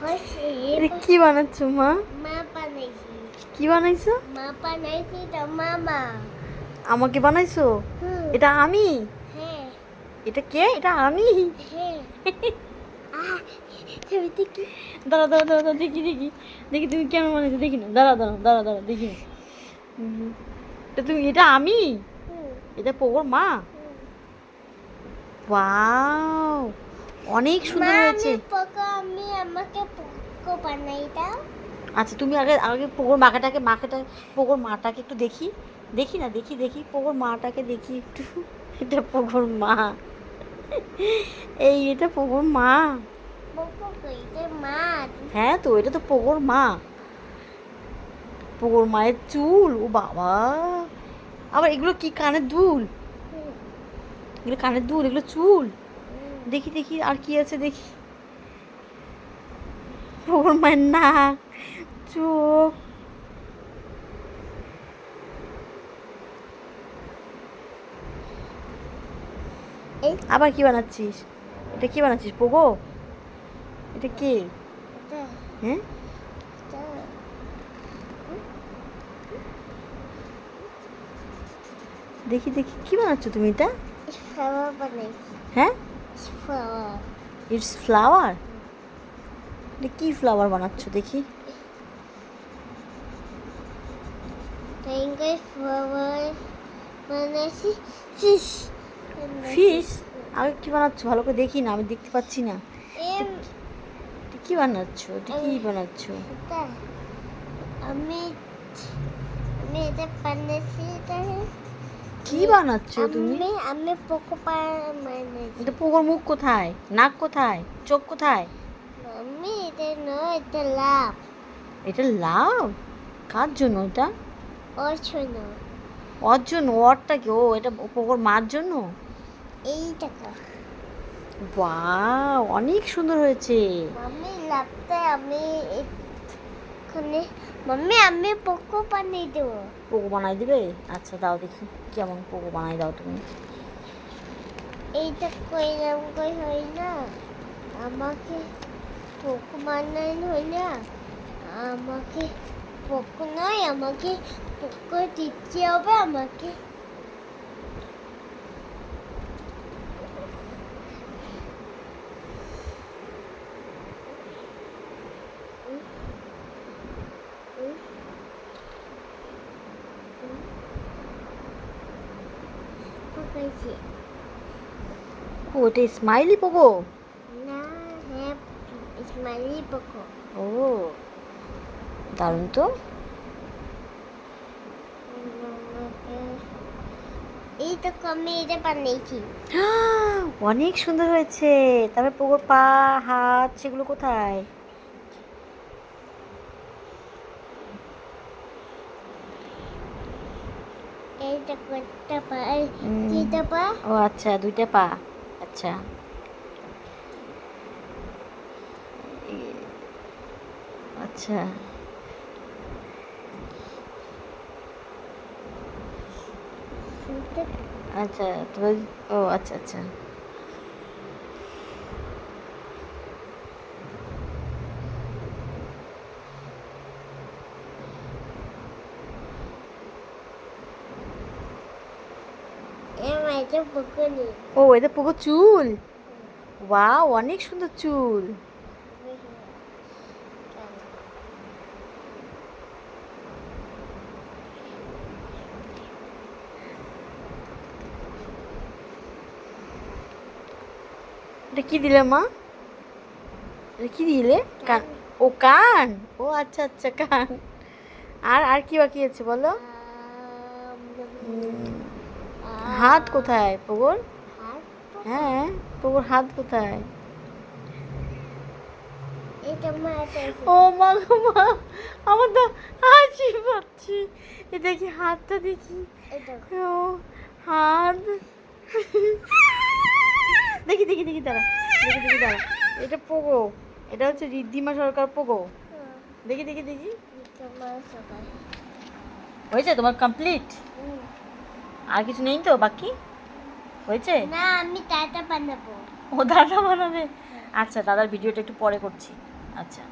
কি বানাচ্ছো মা? মা বানাইছি। কি বানাইছো? মা বানাইছি তো মামা। আমাকে বানাইছো? এটা আমি? হ্যাঁ। এটা কে? এটা আমি? দাঁড়া দাঁড়া দাঁড়া দেখি। দেখি দেখি। তুমি কেমন বানাইছো দেখি না। দাঁড়া দাঁড়া দাঁড়া দাঁড়া দেখি না। এটা তুমি এটা আমি? এটা পোকর মা। ওয়াও। অনেক সুন্দর হয়েছে। আমি আমাকে পোকো বানাই দাও। আচ্ছা তুমি আগে আগে পোকর মাখাটাকে মাখাটা পোকর মাটাকে একটু দেখি। দেখি না দেখি দেখি পোকর মাটাকে দেখি একটু। এটা পোকর মা। এই এটা পোকর মা। হ্যাঁ তো এটা তো পোকর মা। পোকর মায়ের চুল ও বাবা। আবার এগুলো কি কানের দুল? এগুলো কানের দুল এগুলো চুল। দেখি দেখি আর কি আছে দেখি। পোকর মায়ের নাক চোখ। আবার কি বানাচ্ছিস? এটা কি বানাচ্ছিস পোগো? এটা কে? হ্যাঁ? দেখি দেখি কি বানাচ্ছ তুমি এটা? হ্যাঁ? ইটস ফ্লাওয়ার এটা কি ফ্লাওয়ার বানাচ্ছ? দেখি। ফিশ ফিশ আগে কি বানাচ্ছ? ভালো করে দেখি না আমি দেখতে পাচ্ছি না। কি বানাচ্ছ? এটা কি বানাচ্ছ? আমি আমি এটা বানাইছি এটা কি বানাচ্ছো তুমি? আমি আমি পোকো বানাইছি এটা পোগোর মুখ কোথায়? নাক কোথায়? চোখ কোথায়? আমি এটা নয় এটা লাভ এটা লাভ কার জন্য এটা? ওর জন্য। ওর জন্য? ওরটা কি? ও এটা পোগোর মার জন্য? এই টাকা বাহ অনেক সুন্দর হয়েছে। মাম্মি লাভটা আমি এখানে মাম্মি আমি পোকো বানিয়ে দেবো। পোকো বানাই দিবে? আচ্ছা দাও দেখি কেমন পোকো বানাই দাও তুমি। এইটা কইলাম কই হয় না? আমাকে পোকো বানাই হয় না? আমাকে পোকো নয় আমাকে পোকো দিতে হবে আমাকে পোকাইছে ও এটা স্মাইলি পোকো না হ্যাঁ ইসমাইলি পোকো ও দারুণ তো। এই তো কমে এটা বানিয়েছি অনেক সুন্দর হয়েছে। তারপরে পোকোর পা হাত সেগুলো কোথায় এইটা করতে পাই হুম। দিতে পা ও আচ্ছা দুইটা পা আচ্ছা। আচ্ছা। আচ্ছা তো ও আচ্ছা আচ্ছা। ও এটা পুকো চুল? ওয়াও, অনেক সুন্দর চুল। এটা কি দিলে মা? এটা কি দিলে? কান। ও কান? ও আচ্ছা আচ্ছা কান। আর আর কি বাকি আছে বলো? হাত কোথায় পগর হাত হ্যাঁ পগর হাত কোথায়? এটা মা ও মা গো মা আমার তো হাসি পাচ্ছি। এ দেখি হাতটা দেখি। ও হাত। দেখি দেখি দেখি দাঁড়া। দেখি দেখি দাঁড়া। এটা পোগো। এটা হচ্ছে রিদ্ধিমা সরকার পোগো। দেখি দেখি দেখি। সবাই। হয়েছে তোমার কমপ্লিট। আর কিছু নেই তো বাকি? হয়েছে? না আমি টাটা বানাবো। ও দাদা বানাবে? আচ্ছা দাদার ভিডিওটা একটু পরে করছি। আচ্ছা।